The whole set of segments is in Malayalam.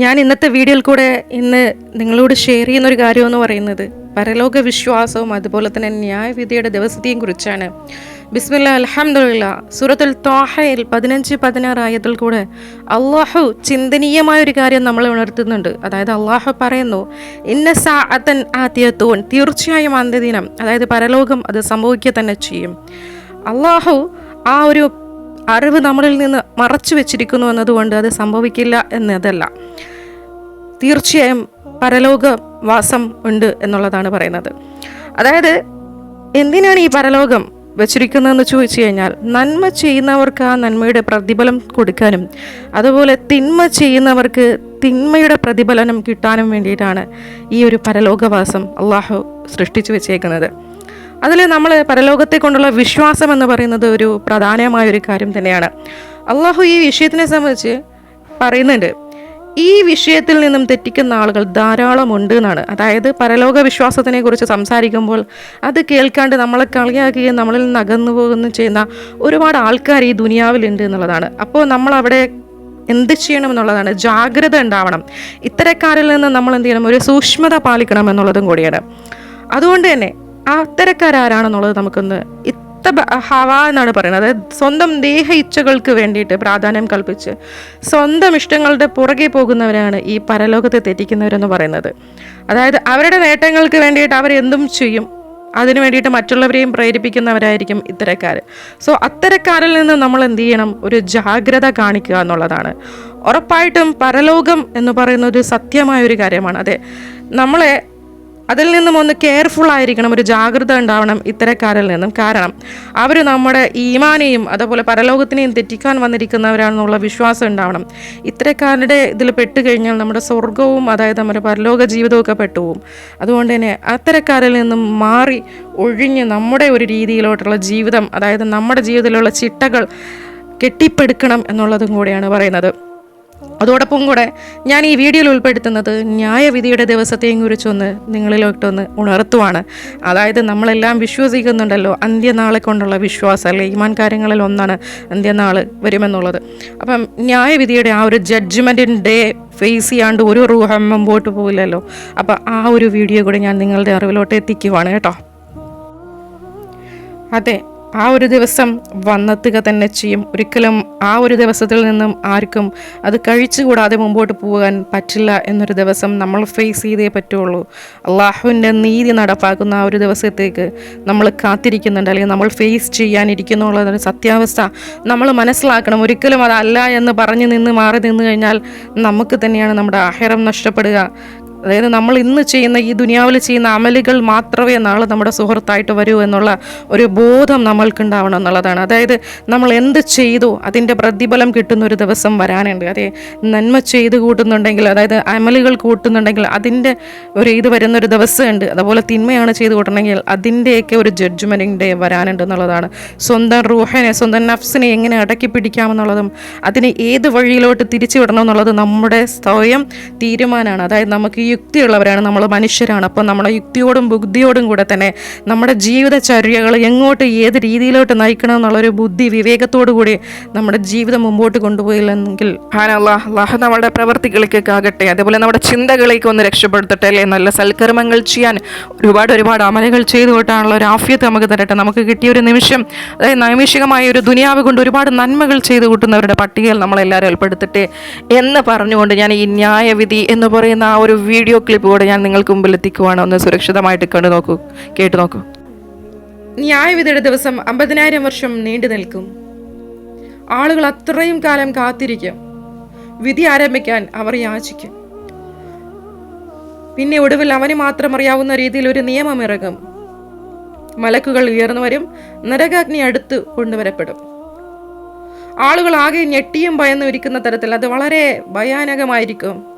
ഞാൻ ഇന്നത്തെ വീഡിയോയിൽ കൂടെ ഇന്ന് നിങ്ങളോട് ഷെയർ ചെയ്യുന്ന ഒരു കാര്യം എന്ന് പറയുന്നത് പരലോക വിശ്വാസവും അതുപോലെ തന്നെ ന്യായവിധിയുടെ ദിവസത്തെയും കുറിച്ചാണ്. ബിസ്മില്ല അലഹമുല്ല സൂറത്തുൽ തോഹയിൽ പതിനഞ്ച് പതിനാറ് ആയതിൽ കൂടെ അള്ളാഹു ചിന്തനീയമായ ഒരു കാര്യം നമ്മളെ ഉണർത്തുന്നുണ്ട്. അതായത് അള്ളാഹു പറയുന്നു ഇന്ന സാഅത്തൻ ആദ്യത്തോൻ തീർച്ചയായും അന്ത്യദിനം അതായത് പരലോകം അത് സംഭവിക്കുക തന്നെ ചെയ്യും. അള്ളാഹു ആ ഒരു അറിവ് നമ്മളിൽ നിന്ന് മറച്ചു വെച്ചിരിക്കുന്നു എന്നതുകൊണ്ട് അത് സംഭവിക്കില്ല എന്നതല്ല. തീർച്ചയായും പരലോക വാസം ഉണ്ട് എന്നുള്ളതാണ് പറയുന്നത്. അതായത് എന്തിനാണ് ഈ പരലോകം വെച്ചിരിക്കുന്നതെന്ന് ചോദിച്ചു കഴിഞ്ഞാൽ നന്മ ചെയ്യുന്നവർക്ക് ആ നന്മയുടെ പ്രതിഫലം കൊടുക്കാനും അതുപോലെ തിന്മ ചെയ്യുന്നവർക്ക് തിന്മയുടെ പ്രതിഫലനം കിട്ടാനും വേണ്ടിയിട്ടാണ് ഈ ഒരു പരലോകവാസം അള്ളാഹു സൃഷ്ടിച്ചു വെച്ചേക്കുന്നത്. അതിൽ നമ്മൾ പരലോകത്തെ കൊണ്ടുള്ള വിശ്വാസം എന്ന് പറയുന്നത് ഒരു പ്രധാനമായ ഒരു കാര്യം തന്നെയാണ്. അള്ളാഹു ഈ വിഷയത്തിനെ സംബന്ധിച്ച് പറയുന്നുണ്ട് ഈ വിഷയത്തിൽ നിന്നും തെറ്റിക്കുന്ന ആളുകൾ ധാരാളം ഉണ്ട് എന്നാണ്. അതായത് പരലോക വിശ്വാസത്തിനെ കുറിച്ച് സംസാരിക്കുമ്പോൾ അത് കേൾക്കാണ്ട് നമ്മളെ കളിയാക്കുകയും നമ്മളിൽ നിന്ന് അകന്നു പോകുകയും ചെയ്യുന്ന ഒരുപാട് ആൾക്കാർ ഈ ദുനിയാവിലുണ്ട് എന്നുള്ളതാണ്. അപ്പോൾ നമ്മൾ അവിടെ എന്ത് ചെയ്യണം എന്നുള്ളതാണ്. ജാഗ്രത ഉണ്ടാവണം. ഇത്തരക്കാരിൽ നിന്ന് നമ്മൾ എന്ത് ചെയ്യണം? ഒരു സൂക്ഷ്മത പാലിക്കണം എന്നുള്ളതും കൂടിയാണ്. അതുകൊണ്ട് തന്നെ ആ അത്തരക്കാരാരാണെന്നുള്ളത് നമുക്കൊന്ന് ഇത്ത ഹവ എന്നാണ് പറയുന്നത്. അതായത് സ്വന്തം ദേഹ ഇച്ഛകൾക്ക് വേണ്ടിയിട്ട് പ്രാധാന്യം കൽപ്പിച്ച് സ്വന്തം ഇഷ്ടങ്ങളുടെ പുറകെ പോകുന്നവരാണ് ഈ പരലോകത്തെ തെറ്റിക്കുന്നവരെന്ന് പറയുന്നത്. അതായത് അവരുടെ നേട്ടങ്ങൾക്ക് വേണ്ടിയിട്ട് അവർ എന്തും ചെയ്യും. അതിനു വേണ്ടിയിട്ട് മറ്റുള്ളവരെയും പ്രേരിപ്പിക്കുന്നവരായിരിക്കും ഇത്തരക്കാർ സോ അത്തരക്കാരിൽ നിന്ന് നമ്മൾ എന്ത് ചെയ്യണം? ഒരു ജാഗ്രത കാണിക്കുക എന്നുള്ളതാണ്. ഉറപ്പായിട്ടും പരലോകം എന്ന് പറയുന്ന ഒരു സത്യമായ ഒരു കാര്യമാണ്. അതെ നമ്മളെ അതിൽ നിന്നും ഒന്ന് കെയർഫുൾ ആയിരിക്കണം ഒരു ജാഗ്രത ഉണ്ടാവണം ഇത്തരക്കാരിൽ നിന്നും. കാരണം അവർ നമ്മുടെ ഈമാനെയും അതുപോലെ പരലോകത്തിനെയും തെറ്റിക്കാൻ വന്നിരിക്കുന്നവരാണെന്നുള്ള വിശ്വാസം ഉണ്ടാവണം. ഇത്തരക്കാരുടെ ഇതിൽ പെട്ടുകഴിഞ്ഞാൽ നമ്മുടെ സ്വർഗവും അതായത് നമ്മുടെ പരലോക ജീവിതമൊക്കെ പെട്ടുപോകും. അതുകൊണ്ട് തന്നെ അത്തരക്കാരിൽ നിന്നും മാറി ഒഴിഞ്ഞ് നമ്മുടെ ഒരു രീതിയിലോട്ടുള്ള ജീവിതം അതായത് നമ്മുടെ ജീവിതത്തിലുള്ള ചിട്ടകൾ കെട്ടിപ്പടുക്കണം എന്നുള്ളതും കൂടിയാണ് പറയുന്നത്. അതോടൊപ്പം കൂടെ ഞാൻ ഈ വീഡിയോയിൽ ഉൾപ്പെടുത്തുന്നത് ന്യായവിധിയുടെ ദിവസത്തെയും കുറിച്ചൊന്ന് നിങ്ങളിലോട്ടൊന്ന് ഉണർത്തുവാണ്. അതായത് നമ്മളെല്ലാം വിശ്വസിക്കുന്നുണ്ടല്ലോ അന്ത്യനാളെ കൊണ്ടുള്ള വിശ്വാസം അല്ലെ? ഈമാൻ കാര്യങ്ങളിൽ ഒന്നാണ് അന്ത്യനാൾ വരുമെന്നുള്ളത്. അപ്പം ന്യായവിധിയുടെ ആ ഒരു ജഡ്ജ്മെന്റിൻ ഡേ ഫേസ് ചെയ്യാണ്ട് ഒരു റൂഹം മുമ്പോട്ട് പോകില്ലല്ലോ അപ്പം ആ ഒരു വീഡിയോ കൂടെ ഞാൻ നിങ്ങളുടെ അറിവിലോട്ട് എത്തിക്കുവാണ് കേട്ടോ. അതെ ആ ഒരു ദിവസം വന്നെത്തുക തന്നെ ചെയ്യും. ഒരിക്കലും ആ ഒരു ദിവസത്തിൽ നിന്നും ആർക്കും അത് കഴിച്ചുകൂടാതെ മുമ്പോട്ട് പോകാൻ പറ്റില്ല എന്നൊരു ദിവസം നമ്മൾ ഫേസ് ചെയ്തേ പറ്റുള്ളൂ. അള്ളാഹുവിന്റെ നീതി നടപ്പാക്കുന്ന ആ ഒരു ദിവസത്തേക്ക് നമ്മൾ കാത്തിരിക്കുന്നുണ്ട്. അല്ലെങ്കിൽ നമ്മൾ ഫേസ് ചെയ്യാനിരിക്കുന്നു എന്നുള്ളതൊരു സത്യാവസ്ഥ നമ്മൾ മനസ്സിലാക്കണം. ഒരിക്കലും അതല്ല എന്ന് പറഞ്ഞു നിന്ന് മാറി നിന്ന് കഴിഞ്ഞാൽ നമുക്ക് തന്നെയാണ് നമ്മുടെ ആഹാരം നഷ്ടപ്പെടുക. അതായത് നമ്മൾ ഇന്ന് ചെയ്യുന്ന ഈ ദുനിയാവിൽ ചെയ്യുന്ന അമലുകൾ മാത്രമേ നാളെ നമ്മുടെ സുഹൃത്തായിട്ട് വരൂ എന്നുള്ള ഒരു ബോധം നമ്മൾക്കുണ്ടാവണം എന്നുള്ളതാണ്. അതായത് നമ്മൾ എന്ത് ചെയ്തു അതിന്റെ പ്രതിഫലം കിട്ടുന്ന ഒരു ദിവസം വരാനുണ്ട്. അതെ നന്മ ചെയ്ത് കൂട്ടുന്നുണ്ടെങ്കിൽ അതായത് അമലുകൾ കൂട്ടുന്നുണ്ടെങ്കിൽ അതിന്റെ ഒരു ഇത് വരുന്നൊരു ദിവസമുണ്ട്. അതുപോലെ തിന്മയാണ് ചെയ്ത് കൂട്ടണമെങ്കിൽ അതിന്റെയൊക്കെ ഒരു ജഡ്ജ്മെന്റിംഗ് ഡേ വരാനുണ്ട് എന്നുള്ളതാണ്. സ്വന്തം റൂഹനെ സ്വന്തം നഫ്സിനെ എങ്ങനെ അടക്കി പിടിക്കാമെന്നുള്ളതും അതിനെ ഏത് വഴിയിലോട്ട് തിരിച്ചു വിടണം എന്നുള്ളത് നമ്മുടെ സ്വയം തീരുമാനമാണ്. അതായത് നമുക്ക് ഈ യുക്തിയുള്ളവരാണ് നമ്മൾ മനുഷ്യരാണ്. അപ്പോൾ നമ്മുടെ യുക്തിയോടും ബുദ്ധിയോടും കൂടെ തന്നെ നമ്മുടെ ജീവിതചര്യകൾ എങ്ങോട്ട് ഏത് രീതിയിലോട്ട് നയിക്കണം എന്നുള്ളൊരു ബുദ്ധി വിവേകത്തോടു കൂടി നമ്മുടെ ജീവിതം മുമ്പോട്ട് കൊണ്ടുപോയില്ലെങ്കിൽ അള്ളാഹ് അള്ളാഹ് നമ്മുടെ പ്രവർത്തികളിലേക്ക് ആകട്ടെ. അതേപോലെ നമ്മുടെ ചിന്തകളേക്ക് ഒന്ന് രക്ഷപ്പെടുത്തട്ടെ അല്ലേ? നല്ല സൽക്കർമ്മങ്ങൾ ചെയ്യാൻ ഒരുപാട് ഒരുപാട് അമലുകൾ ചെയ്തു കൊട്ടാനുള്ള ഒരു ആഫ്യത്ത് നമുക്ക് തരട്ടെ. നമുക്ക് കിട്ടിയ ഒരു നിമിഷം അതായത് നൈമിഷികമായ ഒരു ദുനിയാവ് കൊണ്ട് ഒരുപാട് നന്മകൾ ചെയ്തു കൂട്ടുന്നവരുടെ പട്ടികയിൽ നമ്മളെല്ലാവരും ഉൾപ്പെടുത്തട്ടെ എന്ന് പറഞ്ഞുകൊണ്ട് ഞാൻ ഈ ന്യായവിധി എന്ന് പറയുന്ന ആ ഒരു വീഡിയോ ക്ലിപ്പ് കൂടെ ഞാൻ നിങ്ങൾക്ക് മുമ്പിൽ എത്തിക്കുവാണ്. ഒന്ന് സുരക്ഷിതമായിട്ട് കണ്ടു നോക്കൂ കേട്ടു നോക്കൂ. ന്യായവിധിയുടെ ദിവസം അമ്പതിനായിരം വർഷം നീണ്ടു നിൽക്കും. ആളുകൾ അത്രയും കാലം കാത്തിരിക്കും. വിധി ആരംഭിക്കാൻ അവർ യാചിക്കും. പിന്നെ ഒടുവിൽ അവന് മാത്രം അറിയാവുന്ന രീതിയിൽ ഒരു നിയമം ഇറങ്ങും. മലക്കുകൾ ഉയർന്നു വരും നരകാഗ്നി അടുത്ത് കൊണ്ടുവരപ്പെടും. ആളുകൾ ആകെ ഞെട്ടിയും ഭയന്നും ഇരിക്കുന്ന തരത്തിൽ അത് വളരെ ഭയാനകമായിരിക്കും.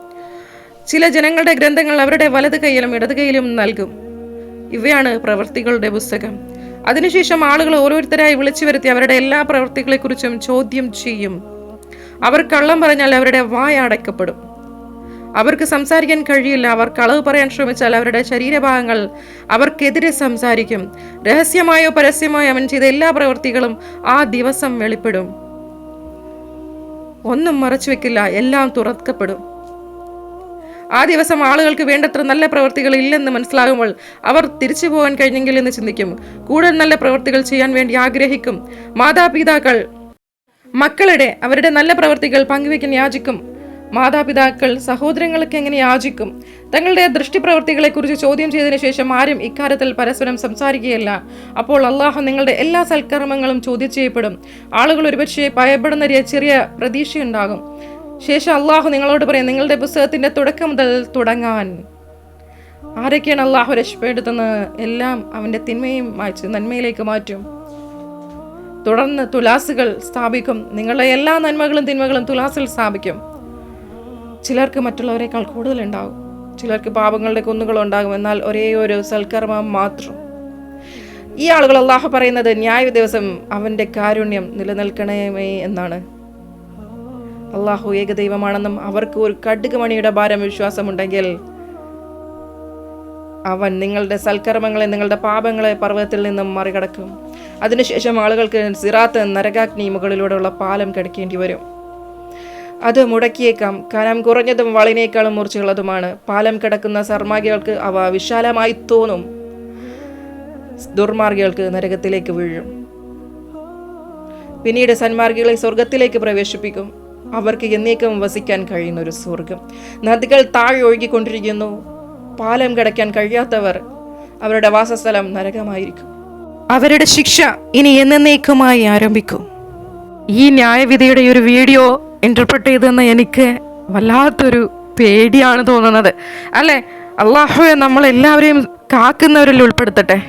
ചില ജനങ്ങളുടെ ഗ്രന്ഥങ്ങൾ അവരുടെ വലത് കൈയിലും ഇടത് കൈയിലും നൽകും. ഇവയാണ് പ്രവൃത്തികളുടെ പുസ്തകം. അതിനുശേഷം ആളുകൾ ഓരോരുത്തരായി വിളിച്ചു വരുത്തി അവരുടെ എല്ലാ പ്രവൃത്തികളെക്കുറിച്ചും ചോദ്യം ചെയ്യും. അവർ കള്ളം പറഞ്ഞാൽ അവരുടെ വായ അടയ്ക്കപ്പെടും. അവർക്ക് സംസാരിക്കാൻ കഴിയില്ല. അവർ കളവ് പറയാൻ ശ്രമിച്ചാൽ അവരുടെ ശരീരഭാഗങ്ങൾ അവർക്കെതിരെ സംസാരിക്കും. രഹസ്യമായോ പരസ്യമായോ അവൻ ചെയ്ത എല്ലാ പ്രവൃത്തികളും ആ ദിവസം വെളിപ്പെടും. ഒന്നും മറച്ചു വെക്കില്ല. എല്ലാം തുറക്കപ്പെടും. ആ ദിവസം ആളുകൾക്ക് വേണ്ടത്ര നല്ല പ്രവൃത്തികൾ ഇല്ലെന്ന് മനസ്സിലാകുമ്പോൾ അവർ തിരിച്ചു പോകാൻ കഴിഞ്ഞെങ്കിൽ എന്ന് ചിന്തിക്കും. കൂടുതൽ നല്ല പ്രവൃത്തികൾ ചെയ്യാൻ വേണ്ടി ആഗ്രഹിക്കും. മാതാപിതാക്കൾ മക്കളുടെ അവരുടെ നല്ല പ്രവൃത്തികൾ പങ്കുവയ്ക്കാൻ യാചിക്കും. മാതാപിതാക്കൾ സഹോദരങ്ങൾക്ക് എങ്ങനെ യാചിക്കും? തങ്ങളുടെ ദൃഷ്ടിപ്രവൃത്തികളെക്കുറിച്ച് ചോദ്യം ചെയ്തതിനു ശേഷം ആരും ഇക്കാര്യത്തിൽ പരസ്പരം സംസാരിക്കുകയില്ല. അപ്പോൾ അള്ളാഹു നിങ്ങളുടെ എല്ലാ സൽക്കർമ്മങ്ങളും ചോദ്യം ചെയ്യപ്പെടും. ആളുകൾ ഒരുപക്ഷെ ഭയപ്പെടുന്ന ചെറിയ പ്രതീക്ഷയുണ്ടാകും. ശേഷം അള്ളാഹു നിങ്ങളോട് പറയും നിങ്ങളുടെ പുസ്തകത്തിന്റെ തുടക്കം മുതൽ തുടങ്ങാൻ. ആരൊക്കെയാണ് അള്ളാഹു രക്ഷപ്പെടുത്തുന്നത്? എല്ലാം അവന്റെ തിന്മയും മാറ്റി നന്മയിലേക്ക് മാറ്റും. തുടർന്ന് തുലാസുകൾ സ്ഥാപിക്കും. നിങ്ങളുടെ എല്ലാ നന്മകളും തിന്മകളും തുലാസിൽ സ്ഥാപിക്കും. ചിലർക്ക് മറ്റുള്ളവരെക്കാൾ കൂടുതലുണ്ടാകും. ചിലർക്ക് പാപങ്ങളുടെ കുന്നുകളുണ്ടാകും എന്നാൽ ഒരേ ഒരു സൽക്കർമ്മം മാത്രം. ഈ ആളുകൾ അള്ളാഹു പറയുന്നത് ന്യായ ദിവസം അവന്റെ കാരുണ്യം നിലനിൽക്കണമേ എന്നാണ്. അള്ളാഹു ഏകദൈവമാണെന്നും അവർക്ക് ഒരു കടുകുമണിയുടെ ഭാരം വിശ്വാസമുണ്ടെങ്കിൽ അവൻ നിങ്ങളുടെ സൽക്കർമ്മങ്ങളെ നിങ്ങളുടെ പാപങ്ങളെ പർവതത്തിൽ നിന്നും മറികടക്കും. അതിനുശേഷം ആളുകൾക്ക് സിറാത്ത് നരകാഗ്നി മുകളിലൂടെയുള്ള പാലം കിടക്കേണ്ടി വരും. അത് മുടക്കിയേക്കാം. കനം കുറഞ്ഞതും വളിനേക്കാളും മുറിച്ചുള്ളതുമാണ് പാലം കിടക്കുന്ന സർമാഗികൾക്ക് അവ വിശാലമായി തോന്നും. ദുർമാർഗികൾക്ക് നരകത്തിലേക്ക് വീഴും. പിന്നീട് സന്മാർഗികളെ സ്വർഗത്തിലേക്ക് പ്രവേശിപ്പിക്കും. അവർക്ക് എന്നേക്കും വസിക്കാൻ കഴിയുന്ന ഒരു സ്വർഗം നദികൾ താഴെ ഒഴുകിക്കൊണ്ടിരിക്കുന്നു. പാലം കിടക്കാൻ കഴിയാത്തവർ അവരുടെ വാസസ്ഥലം നരകമായിരിക്കും. അവരുടെ ശിക്ഷ ഇനി എന്നേക്കുമായി ആരംഭിക്കും. ഈ ന്യായവിധിയുടെ ഒരു വീഡിയോ ഇന്റർപ്രറ്റ് ചെയ്തെന്ന് എനിക്ക് വല്ലാത്തൊരു പേടിയാണ് തോന്നുന്നത്. അല്ലേ? അള്ളാഹുവെ നമ്മളെല്ലാവരെയും കാക്കുന്നവരിൽ ഉൾപ്പെടുത്തട്ടെ?